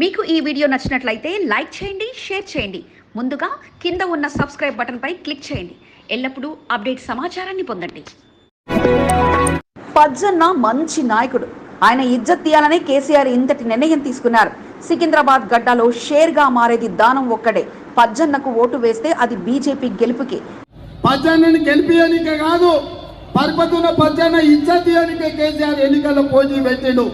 మీకు ఈ వీడియో నచ్చినట్లయితే లైక్ చేయండి షేర్ చేయండి. ముందుగా కింద ఉన్న సబ్స్క్రైబ్ బటన్పై క్లిక్ చేయండి. ఎల్లప్పుడూ అప్డేట్ సమాచారాన్ని పొందండి. పజ్జన్న మంచి నాయకుడు. ఆయన ఇజ్జత్ తీయాలని కేసీఆర్ ఇంతటి నిర్ణయం తీసుకున్నారు. సికింద్రాబాద్ గడ్డలో షేర్గా మారేది దానం ఒక్కడే. పజ్జన్నకు ఓటు వేస్తే అది బీజేపీ గెలుపుకి. పచ్చన్నని గెలిపియనిక కాదు పరపతున్న పచ్చన్న ఇజ్జత్ ఇయ్యనికే కేసీఆర్ ఎన్నికల్లో పోటీ పెట్టిండు.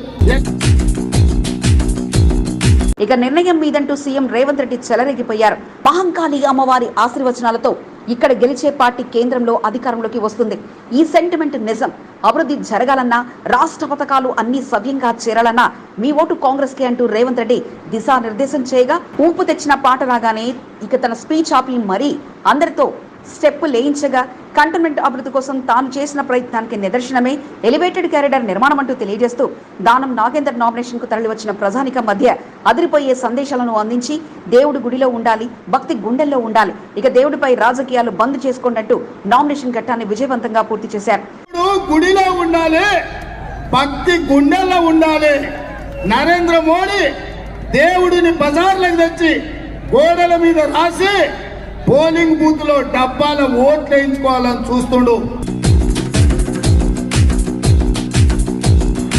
ఇక నిర్ణయం మీదంటూ సీఎం రేవంత్ రెడ్డి చెలరేగిపోయారు. మహంకాళి అమ్మవారి ఆశీర్వచనాలతో ఇక్కడ గెలిచే పార్టీ కేంద్రంలో అధికారంలోకి వస్తుంది. ఈ సెంటిమెంట్ నిజం. అభివృద్ధి జరగాలన్నా రాష్ట్ర పథకాలు అన్ని సవ్యంగా చేరాలన్నా మీ ఓటు కాంగ్రెస్కి అంటూ రేవంత్ రెడ్డి దిశానిర్దేశం చేయగా ఊపు తెచ్చిన పాట రాగానే ఇక తన స్పీచ్ ఆపి మరీ అందరితో స్టెప్ లేయించగా కంటోన్మెంట్ అభివృద్ధి కోసం తాను చేసిన ప్రయత్నానికి నిదర్శనమే ఎలివేటెడ్ క్యారిడర్ నిర్మాణం అంటూ తెలియజేస్తూ దానం నాగేందర్ నామినేషన్కు తరలివచ్చిన ప్రధానిక మధ్య అదిరిపోయే సందేశాలను అందించి దేవుడు గుడిలో ఉండాలి భక్తి గుండెల్లో ఉండాలి. ఇక దేవుడిపై రాజకీయాలు బంద్ చేసుకున్నట్టు నామినేషన్ ఘట్టాన్ని విజయవంతంగా పూర్తి చేశారు. గుడిలో ఉండాలి భక్తి గుండెల్లో ఉండాలి. నరేంద్ర మోడీ దేవుడిని బజార్లకు తెచ్చి గోడల మీద రాసి పోలింగ్ బూత్లో డబ్బాల ఓట్లు వేయించుకోవాలని చూస్తుండు.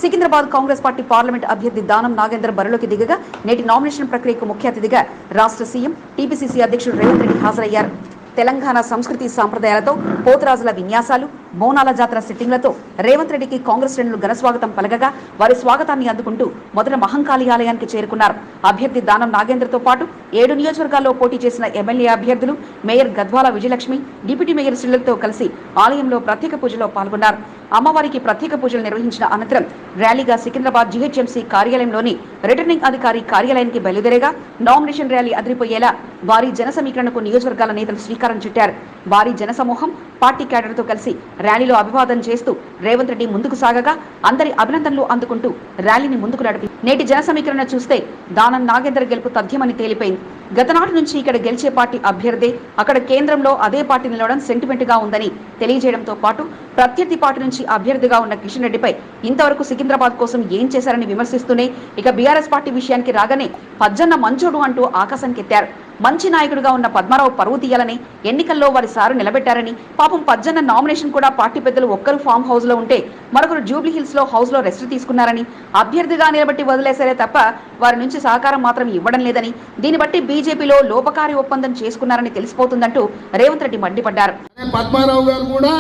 సికింద్రాబాద్ కాంగ్రెస్ పార్టీ పార్లమెంట్ అభ్యర్థి దానం నాగేందర్ బరిలోకి దిగగా నేటి నామినేషన్ ప్రక్రియకు ముఖ్య అతిథిగా రాష్ట్ర సీఎం టీపీసీసీ అధ్యక్షుడు రేవంత్ రెడ్డి హాజరయ్యారు. తెలంగాణ సంస్కృతి సాంప్రదాయాలతో పోతురాజుల విన్యాసాలు మౌనాల జాతర సిట్టింగ్లతో రేవంత్ రెడ్డికి కాంగ్రెస్ శ్రేణులు ఘనస్వాగతం పలకగా వారి స్వాగతాన్ని అందుకుంటూ మొదట మహంకాళి ఆలయానికి చేరుకున్నారు. అభ్యర్థి దానం నాగేంద్రతో పాటు ఏడు నియోజకవర్గాల్లో పోటీ చేసిన ఎమ్మెల్యే అభ్యర్థులు mayor Gadwal Vijayalakshmi deputy mayor శ్రీలతో కలిసి ఆలయంలో ప్రత్యేక పూజలో పాల్గొన్నారు. అమ్మవారికి ప్రత్యేక పూజలు నిర్వహించిన అనంతరం ర్యాలీగా సికింద్రాబాద్ జీహెచ్ఎంసీ కార్యాలయంలోని రిటర్నింగ్ అధికారి కార్యాలయానికి బయలుదేరగా నామినేషన్ ర్యాలీ అదిరిపోయేలా భారీ జన సమీకరణకు నియోజకవర్గాల నేతలు శ్రీకారం చుట్టారు. భారీ జనసమూహం పార్టీ క్యాడర్తో కలిసి ర్యాలీలో అభివాదం చేస్తూ రేవంత్ రెడ్డి ముందుకు సాగగా అందరి అభినందనలు అందుకుంటూ ర్యాలీని ముందుకు నడిపి నేటి జన సమీకరణ చూస్తే దానం నాగేందర్ గెలుపు తథ్యమని తేలిపోయింది. గతనాటి నుంచి ఇక్కడ గెలిచే పార్టీ అభ్యర్థే. అక్కడ కేంద్రంలో అదే పార్టీ నిలవడం సెంటిమెంట్గా ఉందని తెలియజేయడంతో పాటు ప్రత్యర్థి పార్టీ నుంచి అభ్యర్థిగా ఉన్న కిషన్ రెడ్డిపై ఇంతవరకు సికింద్రాబాద్ కోసం ఏం చేశారని విమర్శిస్తూనే ఇక బీఆర్ఎస్ పార్టీ విషయానికి రాగానే పజ్జన్న మంచోడు అంటూ ఆకాశానికెత్తారు. మంచి నాయకుడిగా ఉన్న పద్మారావు పరువు తీయాలని ఎన్నికల్లో వారి సారు నిలబెట్టారని పాపం పజ్జన్న నామినేషన్ కూడా పార్టీ పెద్దలు ఒక్కరు ఫామ్ హౌస్లో ఉంటే మరొకరు జూబ్లీ హిల్స్లో హౌస్లో రెస్ట్ తీసుకున్నారని అభ్యర్థిగా నిలబెట్టి వదిలేశారే తప్ప వారి నుంచి సహకారం మాత్రం ఇవ్వడం లేదని దీన్ని బట్టి బీజేపీలో లోపకారి ఒప్పందం చేసుకున్నారని తెలిసిపోతుందంటూ రేవంత్ రెడ్డి మండిపడ్డారు. పద్మారావు గారు కూడా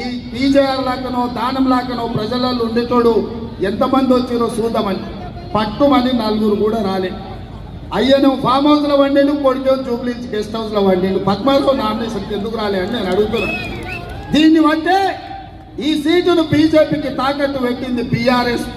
ఈ బీజేఆర్ లాకనో దానం లాకనో ప్రజలలో ఉండేటోడు ఎంతమంది వచ్చిరో చూద్దామని. పట్టుమని నలుగురు కూడా రాలే. అయ్యను ఫామ్ హౌస్లో వండిండు కొడుకు జూబ్లీ గెస్ట్ హౌస్లో వండిండు. పద్మారావు నామినేషన్ ఎందుకు రాలే అని నేను అడుగుతున్నాను దీన్ని బట్టే ఈ సీటును బీజేపీకి తాకట్టు పెట్టింది బీఆర్ఎస్.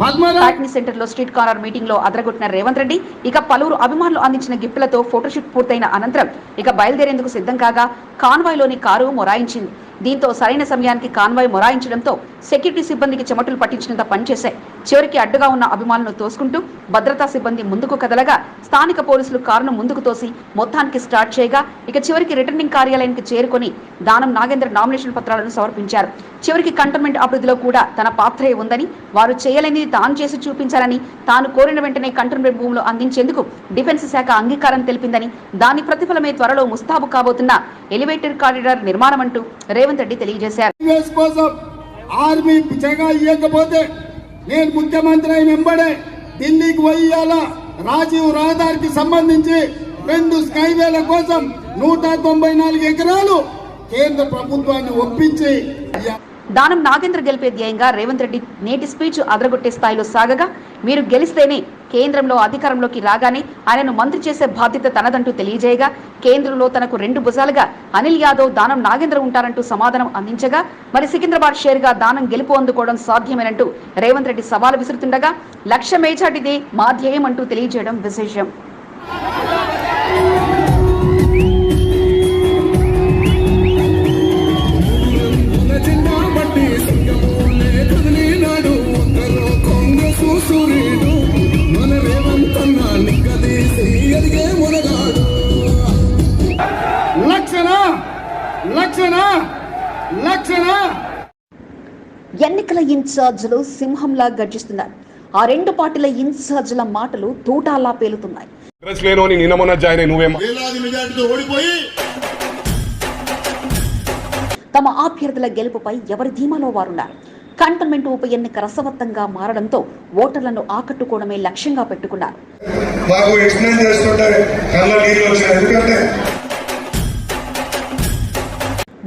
పాట్నీ సెంటర్లో స్ట్రీట్ కార్నర్ మీటింగ్లో అదరగొట్టిన రేవంత్ రెడ్డి ఇక పలువురు అభిమానులు అందించిన గిఫ్ట్లతో ఫోటోషూట్ పూర్తయిన అనంతరం ఇక బయలుదేరేందుకు సిద్ధం కాగా కాన్వాయ్లోని కారు మొరాయించింది. దీంతో సరైన సమయానికి కాన్వాయ్ మొరాయించడంతో సెక్యూరిటీ సిబ్బందికి చెమటలు పట్టించినంత పనిచేశాయి చివరికి అడ్డుగా ఉన్న అభిమానులను తోసుకుంటూ భద్రతా సిబ్బంది ముందుకు కదలగా స్థానిక పోలీసులు కారును ముందుకు తోసి మొత్తానికి స్టార్ట్ చేయగా ఇక చివరికి రిటర్నింగ్ కార్యాలయానికి చేరుకొని దానం నాగేంద్ర నామినేషన్ పత్రాలను సమర్పించారు. చివరికి కంటోన్మెంట్ అభివృద్ధిలో కూడా తన పాత్రే ఉందని వారు చేయలేనిది తాను చేసి చూపించాలని తాను కోరిన వెంటనే కంటోన్మెంట్ భూములు అందించేందుకు డిఫెన్స్ శాఖ అంగీకారం తెలిపిందని దాని ప్రతిఫలమే త్వరలో ముస్తాబు కాబోతున్న ఎలివేటెడ్ కారిడార్ నిర్మాణం అంటూ రేవంత్ రెడ్డి తెలియజేశారు. ఆర్మీ జగా ఇవ్వకపోతే నేను ముఖ్యమంత్రి అయిన వెంబడే ఢిల్లీకి పోయాల? రాజీవ్ రహదారికి సంబంధించి రెండు స్కైవేల కోసం నూట తొంభై నాలుగు ఎకరాలు కేంద్ర ప్రభుత్వాన్ని ఒప్పించి దానం నాగేంద్ర గెలిపే ధ్యేయంగా రేవంత్ రెడ్డి నేటి స్పీచ్ అదరగొట్టే స్థాయిలో సాగగా మీరు గెలిస్తేనే కేంద్రంలో అధికారంలోకి రాగానే ఆయనను మంత్రి చేసే బాధ్యత తనదంటూ తెలియజేయగా కేంద్రంలో తనకు రెండు భుజాలుగా అనిల్ యాదవ్ దానం నాగేంద్ర ఉంటారంటూ సమాధానం అందించగా మరి సికింద్రాబాద్ షేర్గా దానం గెలుపు అందుకోవడం సాధ్యమేనంటూ రేవంత్ రెడ్డి సవాలు విసురుతుండగా లక్ష మేచాటిదే మా ధ్యేయం అంటూ తెలియజేయడం విశేషం. ఇన్ఛార్జీలు సింహంలా గర్జిస్తున్నారు. ఆ రెండు పార్టీల ఇన్ఛార్జీల మాటలు తూటాలా పేలుతున్నాయి. తమ అభ్యర్థుల గెలుపుపై ఎవరి ధీమాలో వారున్నారు? కంటోన్మెంట్ ఉప ఎన్నిక రసవత్తంగా మారడంతో ఓటర్లను ఆకట్టుకోవడమే లక్ష్యంగా పెట్టుకున్నారు.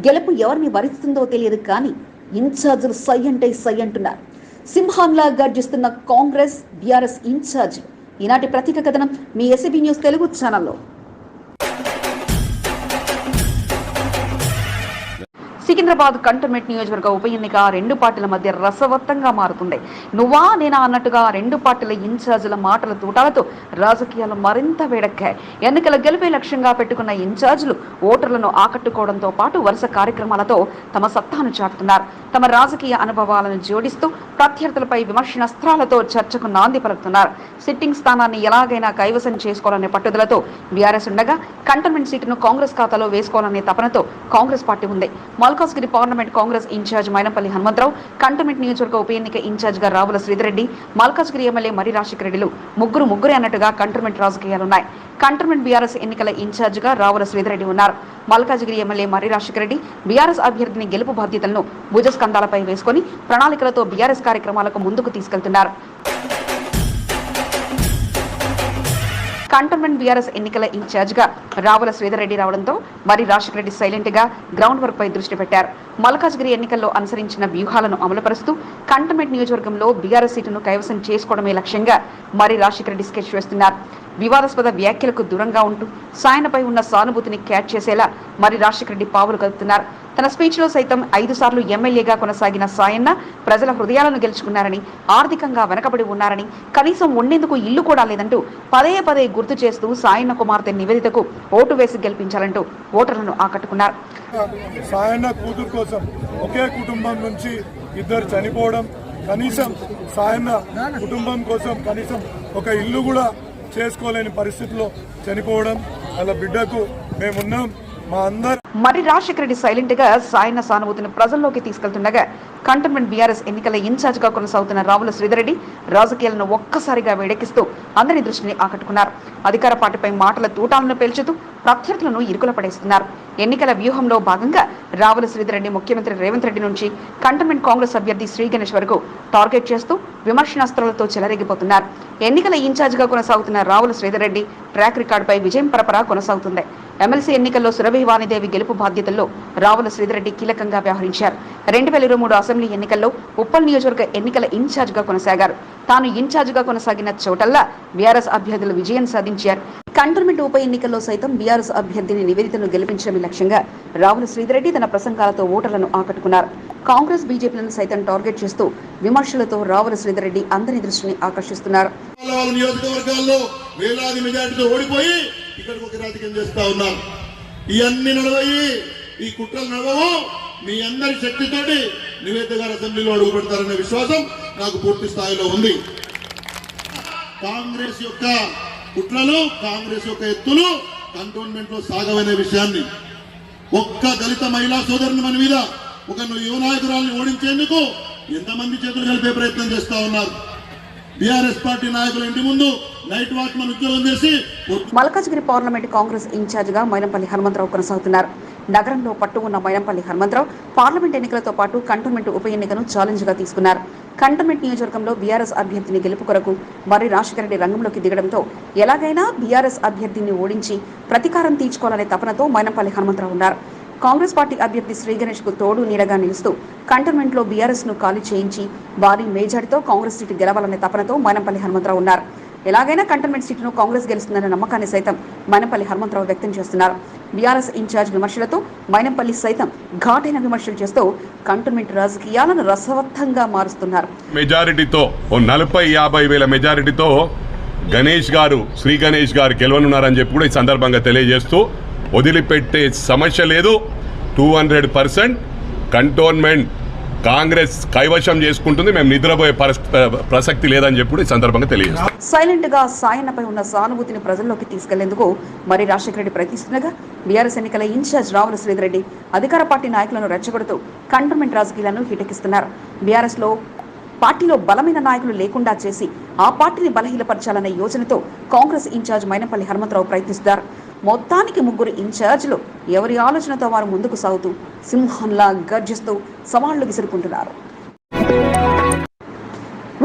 గెలుపు ఎవరిని వరిస్తుందో తెలియదు కానీ ఇన్ఛార్జీలు సై అంటే సై అంటున్నారు. సింహంలా గర్జిస్తున్న కాంగ్రెస్ బీఆర్ఎస్ ఇన్ఛార్జ్ ఈనాటి ప్రతీక కథనం మీ ఎస్బీ న్యూస్ తెలుగు ఛానల్లో. సికింద్రాబాద్ కంటోన్మెంట్ నియోజకవర్గ ఉప ఎన్నిక రెండు పార్టీల మధ్య రసవత్తంగా మారుతుంది నువ్వా నేనా అన్నట్టుగా రెండు పార్టీల ఇన్ఛార్జీల మాటల తూటాలతో రాజకీయాలు మరింత వేడెక్కాయి. ఎన్నికల గెలుపే లక్ష్యంగా పెట్టుకున్న ఇన్ఛార్జీలు ఓటర్లను ఆకట్టుకోవడంతో పాటు వరుస కార్యక్రమాలతో తమ సత్తాను చాటుతున్నారు. తమ రాజకీయ అనుభవాలను జోడిస్తూ ప్రత్యర్థులపై విమర్శనాస్త్రాలతో చర్చకు నాంది పలుకుతున్నారు. సిట్టింగ్ స్థానాన్ని ఎలాగైనా కైవసం చేసుకోవాలనే పట్టుదలతో బీఆర్ఎస్ ఉండగా కంటోన్మెంట్ సీటును కాంగ్రెస్ ఖాతాలో వేసుకోవాలనే తపనతో కాంగ్రెస్ పార్టీ ఉంది. Malkajgiri parliament Congress incharge Mynampally Hanumantharao cantonment నియోజకవర్గ ఉప ఎన్నిక ఇన్ఛార్జ్గా రావుల శ్రీధరెడ్డి మల్కాజ్గిరి ఎమ్మెల్యే మరి రాజశేఖర రెడ్డిలు ముగ్గురు ముగ్గురే అన్నట్టుగా కంటోన్మెంట్ రాజకీయాలున్నాయి కంటోన్మెంట్ బీఆర్ఎస్ ఎన్నికల ఇన్ఛార్జ్గా రావుల శ్రీధరెడ్డి ఉన్నారు. మల్కాజ్గిరి ఎమ్మెల్యే మరి రాజశేఖర రెడ్డి బీఆర్ఎస్ అభ్యర్థిని గెలుపు బాధ్యతలను భుజస్కంధాలపై వేసుకొని ప్రణాళికలతో బీఆర్ఎస్ కార్యక్రమాలకు ముందుకు తీసుకెళ్తున్నారు. కంటోన్మెంట్ బీఆర్ఎస్ ఎన్నికల ఇన్ఛార్జ్గా రావుల శ్రీధర్రెడ్డి రావడంతో మరి రాజశేఖర రెడ్డి సైలెంట్గా గ్రౌండ్ వర్క్ పై దృష్టి పెట్టారు. మల్కాజ్గిరి ఎన్నికల్లో అనుసరించిన వ్యూహాలను అమలుపరుస్తూ కంటోన్మెంట్ నియోజకవర్గంలో బీఆర్ఎస్ సీటును కైవసం చేసుకోవడమే లక్ష్యంగా మరి రాజశేఖర రెడ్డి స్కెచ్ వేస్తున్నారు. వివాదాస్పద వ్యాఖ్యలకు దూరంగా ఉంటూ సాయనపై ఉన్న సానుభూతిని క్యాచ్ చేసేలా మరి రాజశేఖరరెడ్డి పావులు కలుపుతున్నారు తన స్పీచ్లో సైతం ఐదు సార్లు ఎమ్మెల్యేగా కొనసాగిన సాయన్న ప్రజల హృదయాలను గెలుచుకున్నారని ఆర్థికంగా వెనకబడి ఉన్నారని కనీసం ఉండేందుకు ఇల్లు కూడా లేదంటూ పదే పదే గుర్తు చేస్తూ సాయన్న కుమార్తె నివేదితకు ఓటు వేసి గెలిపించాలంటూ ఓటర్లను ఆకట్టుకున్నారు. సాయన్న కూతురు కోసం ఒకే కుటుంబం నుంచి ఇద్దరు చనిపోవడం కనీసం సాయన్న కుటుంబం కోసం కనీసం ఒక ఇల్లు కూడా చేసుకోలేని పరిస్థితిలో చనిపోవడం అలా బిడ్డకు మేమున్నాం. మరి రాజశేఖర రెడ్డి సైలెంట్గా సాయన సానుభూతిని ప్రజల్లోకి తీసుకెళ్తుండగా కంటోన్మెంట్ బీఆర్ఎస్ ఎన్నికల ఇన్ఛార్జ్గా కొనసాగుతున్న రావుల శ్రీధరెడ్డి రాజకీయాలను ఒక్కసారిగా వేడెక్కిస్తూ అందరి దృష్టిని ఆకట్టుకున్నారు. అధికార పార్టీపై మాటల తూటాలను పేల్చుతూ ప్రత్యర్థులను ఇరుకుల పడేస్తున్నారు. ఎన్నికల వ్యూహంలో భాగంగా రావుల శ్రీధరెడ్డి ముఖ్యమంత్రి రేవంత్ రెడ్డి నుంచి కంటోన్మెంట్ కాంగ్రెస్ అభ్యర్థి శ్రీ గణేష్ వరకు టార్గెట్ చేస్తూ విమర్శనాస్త్రాలతో చెలరేగిపోతున్నారు. ఎన్నికల ఇన్ఛార్జ్గా కొనసాగుతున్న రావుల శ్రీధరెడ్డి ట్రాక్ రికార్డుపై విజయం పరపరా కొనసాగుతుంది. ఎమ్మెల్సీ ఎన్నికల్లో సురభి వాణిదేవి గెలుపు బాధ్యతల్లో రావుల శ్రీధరెడ్డి కీలకంగా వ్యవహరించారు. రెండు వేల ఇరవై మూడు అసెంబ్లీ ఎన్నికల్లో ఉప్పల్ నియోజకవర్గ ఎన్నికల ఇన్ఛార్జ్గా కొనసాగారు. తాను ఇన్ఛార్జ్గా కొనసాగిన చోటల్లా బీఆర్ఎస్ అభ్యర్థులు విజయం సాధించారు. కంటోన్మెంట్ ఉప ఎన్నికల్లో సైతం బీఆర్ఎస్ అభ్యర్థిని నివేదితను గెలిపించడమే లక్ష్యంగా రావుల శ్రీధరెడ్డి తన ప్రసంగాలతో ఓటర్లను ఆకట్టుకున్నారు. కాంగ్రెస్ బీజేపీలను సైతం టార్గెట్ చేస్తూ విమర్శలతో రావుల శ్రీధరెడ్డి అందరి దృష్టిని ఆకర్షిస్తున్నారు. నియోజకవర్గాల్లో వేలాది మెజార్టీతో ఓడిపోయి ఇక్కడికి ఒక రాజకీయం చేస్తా ఉన్నారు. ఇవన్నీ నడవయి ఈ కుట్రలు నడవవు. మీ అందరి శక్తితోటి నివేద గారు అసెంబ్లీలో అడుగు పెడతారనే విశ్వాసం నాకు పూర్తి స్థాయిలో ఉంది. కాంగ్రెస్ యొక్క కుట్రలు కాంగ్రెస్ యొక్క ఎత్తులు కంటోన్మెంట్లో సాగవనే విషయాన్ని. ఒక్క దళిత మహిళా సోదరుని మన మీద ఒక యువ నాయకురాల్ని ఓడించేందుకు ఎంతమంది చేతులు కలిపే ప్రయత్నం చేస్తా ఉన్నారు. బీఆర్ఎస్ పార్టీ నాయకుల ఇంటి ముందు నైట్ వాచ్మన్ ఉద్యోగం చేసి మల్కాజ్గిరి పార్లమెంట్ కాంగ్రెస్ ఇన్ఛార్జిగా మైనంపల్లి హనుమంతరావు కొనసాగుతున్నారు. నగరంలో పట్టు ఉన్న మైనంపల్లి హనుమంతరావు పార్లమెంట్ ఎన్నికలతో పాటు కంటోన్మెంట్ ఉప ఎన్నికను ఛాలెంజ్గా తీసుకున్నారు. కంటోన్మెంట్ నియోజకవర్గంలో బీఆర్ఎస్ అభ్యర్థిని గెలుపు కొరకు మర్రి రాజశేఖర రెడ్డి రంగంలోకి దిగడంతో ఎలాగైనా బీఆర్ఎస్ అభ్యర్థిని ఓడించి ప్రతీకారం తీర్చుకోవాలనే తపనతో మైనంపల్లి హనుమంతరావు ఉన్నారు. కాంగ్రెస్ పార్టీ అభ్యర్థి శ్రీ గణేష్కు తోడు నీడగా నిలుస్తూ కంటోన్మెంట్లో బీఆర్ఎస్ను ఖాళీ చేయించి భారీ మేజార్టీతో కాంగ్రెస్ సీటు గెలవాలనే తపనతో మైనంపల్లి హనుమంతరావు ఉన్నారు. ఎలాగైనా కంటోన్మెంట్ సీటును కాంగ్రెస్ గెలుస్తుందన్న నమ్మకాన్ని సైతం మైనంపల్లి హనుమంతరావు వ్యక్తం చేస్తున్నారు. బీఆర్ఎస్ ఇన్ఛార్జ్ విమర్శలతో మైనంపల్లి సైతం ఘాటైన విమర్శలు చేస్తూ కంటోన్మెంట్ రాజకీయాలను రసవత్తంగా మారుస్తున్నారు. మెజారిటీతో ఓ నలభై యాభై వేల మెజారిటీతో గణేష్ గారు శ్రీ గణేష్ గారు గెలవనున్నారని చెప్పి కూడా ఈ సందర్భంగా తెలియజేస్తూ వదిలిపెట్టే సమస్య లేదు. Two hundred percent cantonment Congress కైవశం చేసుకుంటుంది మేము నిద్రపోయే ప్రసక్తి లేదని చెప్పి ఈ సందర్భంగా తెలియజేస్తాం. సైలెంట్గా సాయన్నపై ఉన్న సానుభూతిని ప్రజల్లోకి తీసుకెళ్ళేందుకు మరి రాజశేఖర రెడ్డి ప్రయత్నిస్తుండగా బీఆర్ఎస్ ఎన్నికల ఇన్ఛార్జ్ రావుల శ్రీధర్ రెడ్డి అధికార పార్టీ నాయకులను రెచ్చగొడుతూ కంటోన్మెంట్ రాజకీయాలను హిటెక్కిస్తున్నారు. బీఆర్ఎస్లో పార్టీలో బలమైన నాయకులు లేకుండా చేసి ఆ పార్టీని బలహీనపరచాలనే యోచనతో కాంగ్రెస్ ఇన్ఛార్జ్ మైనపల్లి హనుమంతరావు ప్రయత్నిస్తారు మొత్తానికి ముగ్గురు ఇన్ఛార్జ్లు ఎవరి ఆలోచనతో వారు ముందుకు సాగుతూ సింహంలా గర్జిస్తూ సవాళ్ళు విసురుకుంటున్నారు.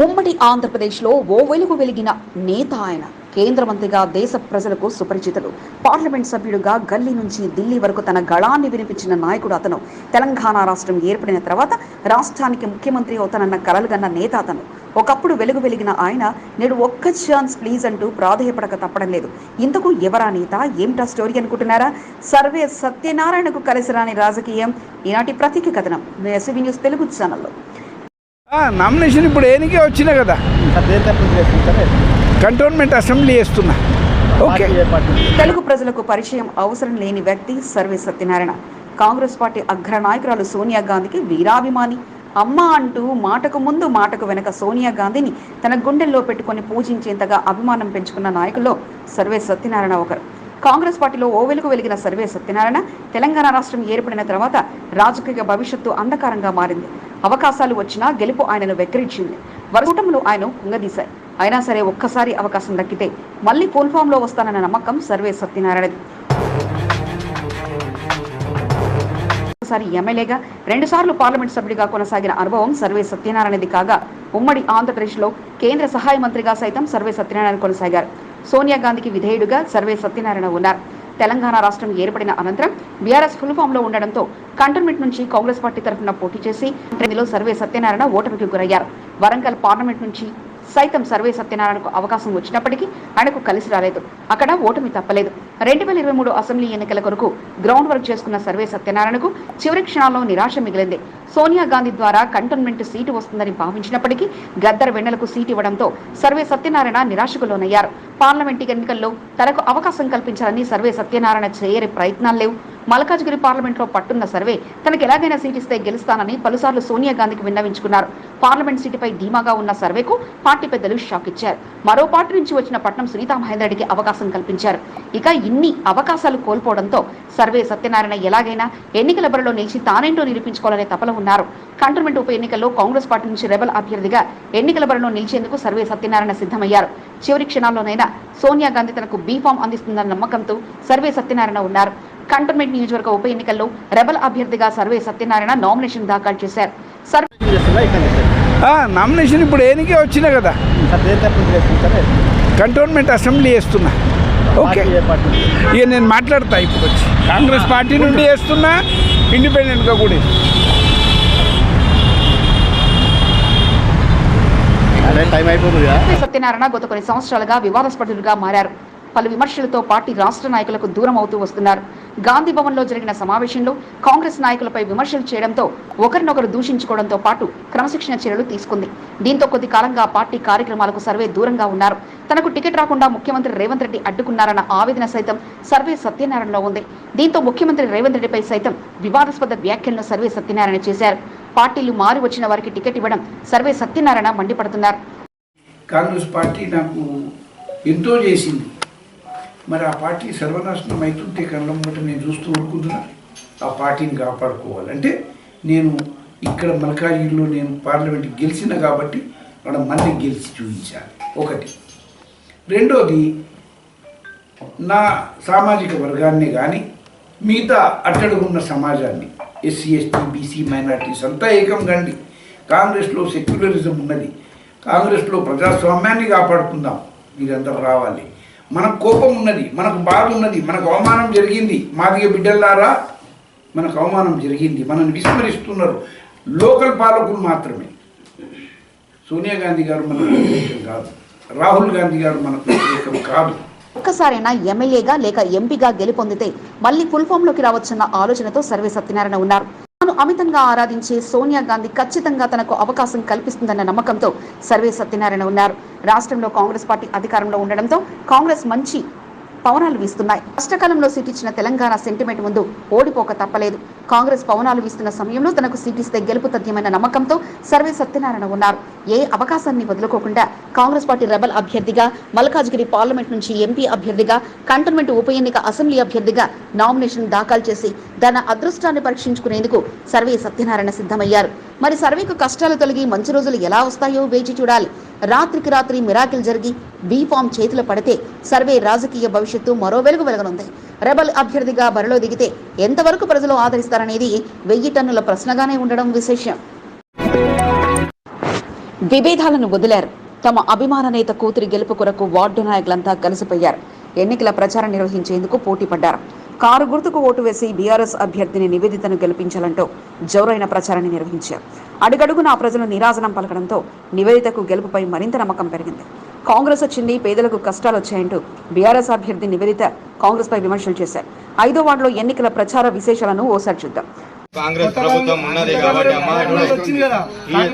ఉమ్మడి ఆంధ్రప్రదేశ్లో ఓ వెలుగు వెలిగిన నేత ఆయన. కేంద్ర మంత్రిగా దేశ ప్రజలకు సుపరిచితులు. పార్లమెంట్ సభ్యుడిగా గల్లీ నుంచి ఢిల్లీ వరకు తన గళాన్ని వినిపించిన నాయకుడు అతను. తెలంగాణ రాష్ట్రం ఏర్పడిన తర్వాత రాష్ట్రానికి ముఖ్యమంత్రి అవుతానన్న కలలుగన్న నేత అతను. ఒకప్పుడు వెలుగు వెలిగిన ఆయన నేడు ఒక్క ఛాన్స్ ప్లీజ్ అంటూ ప్రాధేయపడక తప్పడం లేదు. ఇంతకు ఎవరా నేత? ఏమిటా స్టోరీ అనుకుంటున్నారా? సర్వే సత్యనారాయణకు కలిసి రాని రాజకీయం ఈనాటి ప్రతీక కథనం. ఎస్వీ న్యూస్ తెలుగు ఛానల్లో. ఆ, నామినేషన్ ఇప్పుడు ఏనికే వచ్చినా కదా. కంటోన్మెంట్ అసెంబ్లీ వేస్తున్నా ఓకే. తెలుగు ప్రజలకు పరిచయం అవసరం లేని వ్యక్తి సర్వే సత్యనారాయణ. కాంగ్రెస్ పార్టీ అగ్ర నాయకురాలు సోనియా గాంధీకి వీరాభిమాని. అమ్మ అంటూ మాటకు ముందు మాటకు వెనక సోనియా గాంధీని తన గుండెల్లో పెట్టుకొని పూజించేంతగా అభిమానం పెంచుకున్న నాయకుల్లో సర్వే సత్యనారాయణ ఒకరు. కాంగ్రెస్ పార్టీలో ఓవెలుకు వెలిగిన సర్వే సత్యనారాయణ తెలంగాణ రాష్ట్రం ఏర్పడిన తర్వాత రాజకీయ భవిష్యత్తు అంధకారంగా మారింది. అవకాశాలు వచ్చినా గెలుపు ఆయనను వెక్కిరించింది. వరకూటములు ఆయన కుంగదీశాయి అయినా సరే ఒక్కసారి అవకాశం దక్కితే మళ్ళీ ఫోన్ ఫామ్లో వస్తానన్న నమ్మకం సర్వే సత్యనారాయణది. ఒకసారి ఎమ్మెల్యేగా రెండుసార్లు పార్లమెంట్ సభ్యుడిగా కొనసాగిన అనుభవం సర్వే సత్యనారాయణది కాగా ఉమ్మడి ఆంధ్రప్రదేశ్లో కేంద్ర సహాయ మంత్రిగా సైతం సర్వే సత్యనారాయణ కొనసాగారు. సోనియా గాంధీకి విధేయుడుగా సర్వే సత్యనారాయణ ఉన్నారు. తెలంగాణ రాష్ట్రం ఏర్పడిన అనంతరం బీఆర్ఎస్ ఫుల్ ఫామ్లో ఉండడంతో కంటోన్మెంట్ నుంచి కాంగ్రెస్ పార్టీ తరఫున పోటీ చేసి సర్వే సత్యనారాయణ ఓటమికి గురయ్యారు. వరంగల్ పార్లమెంట్ నుంచి సైతం సర్వే సత్యనారాయణకు అవకాశం వచ్చినప్పటికీ ఆయనకు కలిసి రాలేదు. అక్కడ ఓటమి తప్పలేదు. రెండు వేల ఇరవై మూడు అసెంబ్లీ ఎన్నికల కొరకు గ్రౌండ్ వర్క్ చేసుకున్న సర్వే సత్యనారాయణకు చివరి క్షణాల్లో నిరాశ మిగిలింది. సోనియా గాంధీ ద్వారా కంటోన్మెంట్ సీటు వస్తుందని భావించినప్పటికీ గద్దర్ వెన్నెలకు సీటు ఇవ్వడంతో సర్వే సత్యనారాయణ నిరాశకు లోనయ్యారు. పార్లమెంటు ఎన్నికల్లో తనకు అవకాశం కల్పించాలని సర్వే సత్యనారాయణ చేయని ప్రయత్నాలు లేవు. మల్కాజ్గిరి పార్లమెంట్లో పట్టున్న సర్వే తనకు ఎలాగైనా సీట్ ఇస్తే గెలుస్తానని పలుసార్లు సోనియా గాంధీకి విన్నవించుకున్నారు. పార్లమెంట్ సీటుపై ధీమాగా ఉన్న సర్వేకు పార్టీ పెద్దలు షాక్ ఇచ్చారు. మరో పార్టీ నుంచి వచ్చిన పట్నం సునీతా మహేందర్ రెడ్డికి అవకాశం కల్పించారు. ఇక ఇన్ని అవకాశాలు కోల్పోవడంతో సర్వే సత్యనారాయణ ఎలాగైనా ఎన్నికల బరిలో నిలిచి తానేంటో నిరూపించుకోవాలనే తపలో ఉన్నారు. కంటోన్మెంట్ ఉప ఎన్నికల్లో కాంగ్రెస్ పార్టీ నుంచి రెబల్ అభ్యర్థిగా ఎన్నికల బరిలో నిలిచేందుకు సర్వే సత్యనారాయణ సిద్ధమయ్యారు. చివరి క్షణాల్లోనైనా సోనియా గాంధీ తనకు బీఫామ్ అందిస్తుందన్న నమ్మకంతో సర్వే సత్యనారాయణ ఉన్నారు. కంటోన్మెంట్ నియోజకవర్గ ఉప ఎన్నికల్లో రెబల్ అభ్యర్థిగా సర్వే సత్యనారాయణ నామినేషన్ దాఖలు చేశారు. సర్వే ఆ, నామినేషన్ ఇప్పుడు ఏనికే వచ్చినా కదా. కంటోన్మెంట్ అసెంబ్లీ వేస్తున్నా ఓకే. ఇక నేను మాట్లాడతా ఇప్పుడు వచ్చి. కాంగ్రెస్ పార్టీ నుండి వేస్తున్నా ఇండిపెండెంట్గా కూడా సత్యనారాయణ గత కొన్ని సంవత్సరాలుగా వివాదాస్పదులుగా మారారు. పలు విమర్శలతో పార్టీ రాష్ట్ర నాయకులకు దూరం అవుతూ వస్తున్నారు. గాంధీ భవన్లో జరిగిన సమావేశంలో కాంగ్రెస్ నాయకులపై విమర్శలు చేయడంతో ఒకరినొకరు దూషించుకోవడంతో పాటు క్రమశిక్షణ చర్యలు తీసుకుంది. దీంతో కొద్ది కాలంగా పార్టీ కార్యక్రమాలకు సర్వే దూరంగా ఉన్నారు. తనకు టికెట్ రాకుండా ముఖ్యమంత్రి రేవంత్ రెడ్డి అడ్డుకున్నారన్న ఆవేదన సైతం సర్వే సత్యనారాయణలో ఉంది. దీంతో ముఖ్యమంత్రి రేవంత్ రెడ్డిపై సైతం వివాదాస్పద వ్యాఖ్యలను సర్వే సత్యనారాయణ చేశారు. పార్టీలు మారి వచ్చిన వారికి టికెట్ ఇవ్వడం సర్వే సత్యనారాయణ మండిపడుతున్నారు. కాంగ్రెస్ పార్టీ నాకు ఎంతో చేసింది. మరి ఆ పార్టీ సర్వనాశనం అవుతుంటే కళ్ళ ముంగట నేను చూస్తూ ఊరుకుంటున్నా. ఆ పార్టీని కాపాడుకోవాలంటే నేను ఇక్కడ మల్కాజిగిరిలో నేను పార్లమెంట్ గెలిచిన కాబట్టి అక్కడ మళ్ళీ గెలిచి చూపించాలి. ఒకటి. రెండోది నా సామాజిక వర్గాన్ని కానీ మిగతా అట్టడుగున్న సమాజాన్ని ఎస్సీ ఎస్టీ బీసీ మైనార్టీస్ అంతా ఏకం కండి. కాంగ్రెస్లో సెక్యులరిజం ఉన్నది. కాంగ్రెస్లో ప్రజాస్వామ్యాన్ని కాపాడుకుందాం. మీరందరూ రావాలి. మనకు కోపం ఉన్నది మనకు బాధ ఉన్నది మనకు అవమానం జరిగింది. మాదిగ బిడ్డలారా మనకు అవమానం జరిగింది. మనల్ని విస్మరిస్తున్నారు. లోకల్ పాలకులు మాత్రమే. సోనియా గాంధీ గారు మనకు వ్యతిరేకం కాదు. రాహుల్ గాంధీ గారు మనకు వ్యతిరేకం కాదు. ఒక్కసారైనా ఎమ్మెల్యేగా లేక ఎంపీగా గెలుపొందితే మళ్ళీ ఫుల్ ఫామ్లోకి రావచ్చన్న ఆలోచనతో సర్వే సత్యనారాయణ ఉన్నారు. తాను అమితంగా ఆరాధించే సోనియా గాంధీ ఖచ్చితంగా తనకు అవకాశం కల్పిస్తుందన్న నమ్మకంతో సర్వే సత్యనారాయణ ఉన్నారు. రాష్ట్రంలో కాంగ్రెస్ పార్టీ అధికారంలో ఉండడంతో కాంగ్రెస్ మంచి పవనాలు వీస్తున్నాయి. కష్టకాలంలో సీటిచ్చిన తెలంగాణ సెంటిమెంట్ ముందు ఓడిపోక తప్పలేదు. కాంగ్రెస్ పవనాలు వీస్తున్న సమయంలో తనకు సీటిస్తే గెలుపు తథ్యమైన నమ్మకంతో సర్వే సత్యనారాయణ ఉన్నారు. ఏ అవకాశాన్ని వదులుకోకుండా కాంగ్రెస్ పార్టీ రెబల్ అభ్యర్థిగా మల్కాజ్గిరి పార్లమెంట్ నుంచి ఎంపీ అభ్యర్థిగా కంటోన్మెంట్ ఉప ఎన్నిక అసెంబ్లీ అభ్యర్థిగా నామినేషన్ దాఖలు చేసి తన అదృష్టాన్ని పరీక్షించుకునేందుకు సర్వే సత్యనారాయణ సిద్ధమయ్యారు. మరి సర్వేకు కష్టాలు తొలగి మంచి రోజులు ఎలా వస్తాయో వేచి చూడాలి. రాత్రికి రాత్రి మిరాకిల్ జరిగి బీఫామ్ చేతిలో పడితే సర్వే రాజకీయ భవిష్యత్తు మరో వెలుగు వెలగనుంది. రెబల్ అభ్యర్థిగా బరిలో దిగితే ఎంతవరకు ప్రజలు ఆదరిస్తారనేది వెయ్యి టన్నుల ప్రశ్నగానే ఉండడం విశేషం. విభేదాలను వదిలారు. తమ అభిమాన నేత కూతురి గెలుపు కొరకు వార్డు నాయకులంతా కలిసిపోయారు. ఎన్నికల ప్రచారం నిర్వహించేందుకు పోటీ పడ్డారు కారు గుర్తుకు ఓటు వేసి బీఆర్ఎస్ అభ్యర్థిని నివేదితను గెలిపించాలంటూ జోరైన ప్రచారాన్ని నిర్వహించారు. అడుగడుగున ఆ ప్రజలు నిరాజనం పలకడంతో నివేదితకు గెలుపుపై మరింత నమ్మకం పెరిగింది. కాంగ్రెస్ వచ్చింది పేదలకు కష్టాలు వచ్చాయంటూ బీఆర్ఎస్ అభ్యర్థి నివేదిత కాంగ్రెస్ పై విమర్శలు చేశారు. ఐదో వార్డులో ఎన్నికల ప్రచార విశేషాలను ఓసారి చూద్దాం. కాంగ్రెస్ ప్రభుత్వం ఉన్నది కాబట్టి అమ్మ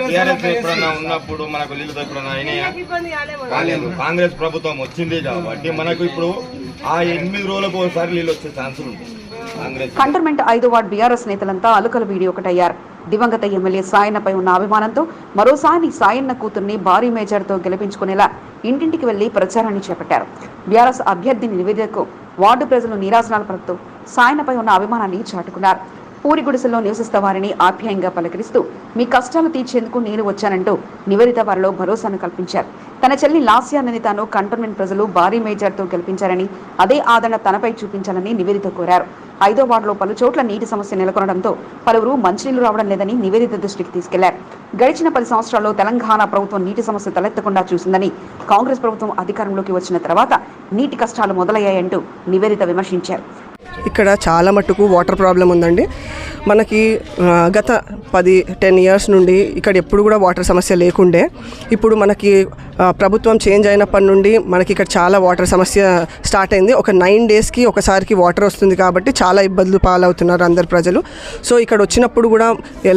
టీఆర్ఎస్ ఎప్పుడన్నా ఉన్నప్పుడు మనకు నీళ్ళతో ఎప్పుడన్నా అయినాయా? కాలేదు కాంగ్రెస్ ప్రభుత్వం వచ్చింది కాబట్టి మనకు ఇప్పుడు ఆ ఎనిమిది రోజులకు ఒకసారి నీళ్ళు వచ్చే ఛాన్సులు ఉంటాయి. కంటోన్మెంట్ ఐదో వార్డు బీఆర్ఎస్ నేతలంతా అలుకల వీడియో ఒకటయ్యారు. దివంగత ఎమ్మెల్యే సాయన్నపై ఉన్న అభిమానంతో మరోసారి సాయన్న కూతుర్ని భారీ మేజర్తో గెలిపించుకునేలా ఇంటింటికి వెళ్ళి ప్రచారాన్ని చేపట్టారు. బీఆర్ఎస్ అభ్యర్థి నివేదికకు వార్డు ప్రజలు నీరాసనాలు పలుకుతూ సాయన్నపై ఉన్న అభిమానాన్ని చాటుకున్నారు. పూరి గుడిసెల్లో నివసిస్తా వారిని ఆప్యాయంగా పలకరిస్తూ మీ కష్టాలు తీర్చేందుకు నేను వచ్చానంటూ నివేదిత వారిలో భరోసాను కల్పించారు. తన చెల్లి లాస్యానని తాను కంటోన్మెంట్ ప్రజలు భారీ మేజర్తో గెలిపించారని అదే ఆదరణ తనపై చూపించాలని నివేదిత కోరారు. ఐదో వార్డులో పలు చోట్ల నీటి సమస్య నెలకొనడంతో పలువురు మంచినీళ్ళు రావడం లేదని నివేదిత దృష్టికి తీసుకెళ్ళారు. గడిచిన పది సంవత్సరాల్లో తెలంగాణ ప్రభుత్వం నీటి సమస్య తలెత్తకుండా చూసిందని కాంగ్రెస్ ప్రభుత్వం అధికారంలోకి వచ్చిన తర్వాత నీటి కష్టాలు మొదలయ్యాయంటూ నివేదిత విమర్శించారు. ఇక్కడ చాలా మట్టుకు వాటర్ ప్రాబ్లం ఉందండి. మనకి గత పది టెన్ ఇయర్స్ నుండి ఇక్కడ ఎప్పుడు కూడా వాటర్ సమస్య లేకుండే. ఇప్పుడు మనకి ప్రభుత్వం చేంజ్ అయినప్పటి నుండి మనకి ఇక్కడ చాలా వాటర్ సమస్య స్టార్ట్ అయింది. ఒక నైన్ డేస్కి ఒకసారికి వాటర్ వస్తుంది కాబట్టి చాలా ఇబ్బందులు పాలవుతున్నారు అందరు ప్రజలు. సో ఇక్కడ వచ్చినప్పుడు కూడా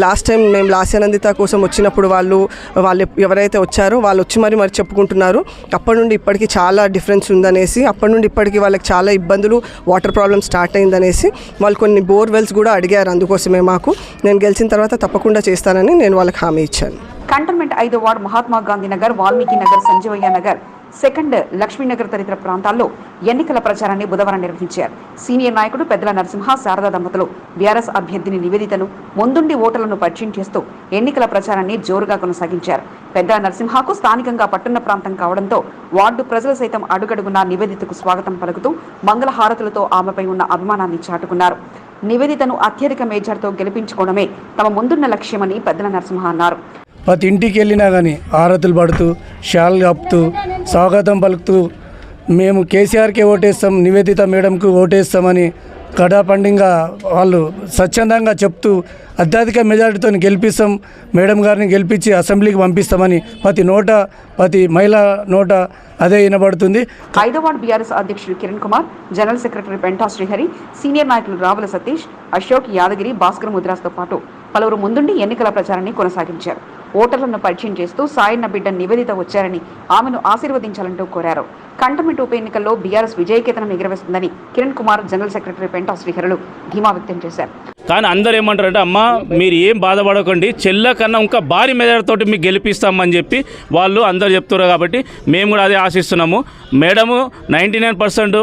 లాస్ట్ టైం మేము లాస్యానందిత కోసం వచ్చినప్పుడు వాళ్ళు వాళ్ళు ఎవరైతే వచ్చారో వాళ్ళు వచ్చి మరి మరి చెప్పుకుంటున్నారు. అప్పటి నుండి ఇప్పటికి చాలా డిఫరెన్స్ ఉందనేసి అప్పటి నుండి ఇప్పటికి వాళ్ళకి చాలా ఇబ్బందులు వాటర్ ప్రాబ్లమ్ స్టార్ట్ అయిందనేసి వాళ్ళు కొన్ని బోర్ వెల్స్ కూడా అడిగారు అందుకోసమే మాకు. నేను గెలిచిన తర్వాత తప్పకుండా చేస్తానని నేను వాళ్ళకి హామీ ఇచ్చాను. కంటోన్మెంట్ ఐదో వార్డు మహాత్మా గాంధీ నగర్ వాల్మీకి నగర్ సంజీవయ్య నగర్. సెకండ్ లక్ష్మీనగర్ తదితర ప్రాంతాల్లో ఎన్నికల ప్రచారాన్ని బుధవారం నిర్వహించారు. సీనియర్ నాయకుడు పెద్దల నరసింహ శారదా దంపతులు బీఆర్ఎస్ అభ్యర్థిని నివేదితను ముందుండి ఓటర్లను పరిచయం చేస్తూ ఎన్నికల ప్రచారాన్ని జోరుగా కొనసాగించారు. పెద్దల నరసింహకు స్థానికంగా పట్టణ ప్రాంతం కావడంతో వార్డు ప్రజలు సైతం అడుగడుగున నివేదితకు స్వాగతం పలుకుతూ మంగళహారతులతో ఆమెపై ఉన్న అభిమానాన్ని చాటుకున్నారు. నివేదితను అత్యధిక మేజర్తో గెలిపించుకోవడమే తమ ముందున్న లక్ష్యమని పెద్దల నరసింహ అన్నారు. ప్రతి ఇంటికి వెళ్ళినా కానీ ఆరతులు పడుతూ షాల్ కప్పుతూ స్వాగతం పలుకుతూ మేము కేసీఆర్కే ఓటేస్తాం నివేదిత మేడంకు ఓటేస్తామని కడాపండింగా వాళ్ళు స్వచ్ఛందంగా చెప్తూ అత్యధిక మెజారిటీతో గెలిపిస్తాం మేడం గారిని గెలిపించి అసెంబ్లీకి పంపిస్తామని ప్రతి నోట ప్రతి మహిళా నోట అదే వినబడుతుంది. హైదరాబాద్ బీఆర్ఎస్ అధ్యక్షుడు Kiran Kumar general secretary Penta Srihari senior నాయకులు రావుల సతీష్ అశోక్ యాదగిరి భాస్కర్ ముద్రాస్తో పాటు పలువురు ముందుండి ఎన్నికల ప్రచారాన్ని కొనసాగించారు. ఓటర్లను పరిచయం చేస్తూ సాయన్న బిడ్డ నివేదిత వచ్చారని ఆమెను ఆశీర్వదించాలంటూ కోరారు. కంటమెంట్ ఉప ఎన్నికల్లో బీఆర్ఎస్ విజయకేతనం ఎగురవేస్తుందని కిరణ్ కుమార్ జనరల్ సెక్రటరీ పెంటా శ్రీహరులు ధీమా వ్యక్తం చేశారు. కానీ అందరు ఏమంటారంటే అమ్మ మీరు ఏం బాధపడకండి. చెల్ల కన్నా ఇంకా భారీ మెజార్టీతోటి మీకు గెలిపిస్తామని చెప్పి వాళ్ళు అందరు చెప్తున్నారు కాబట్టి మేము కూడా అదే ఆశిస్తున్నాము. మేడము నైంటీ నైన్ పర్సెంట్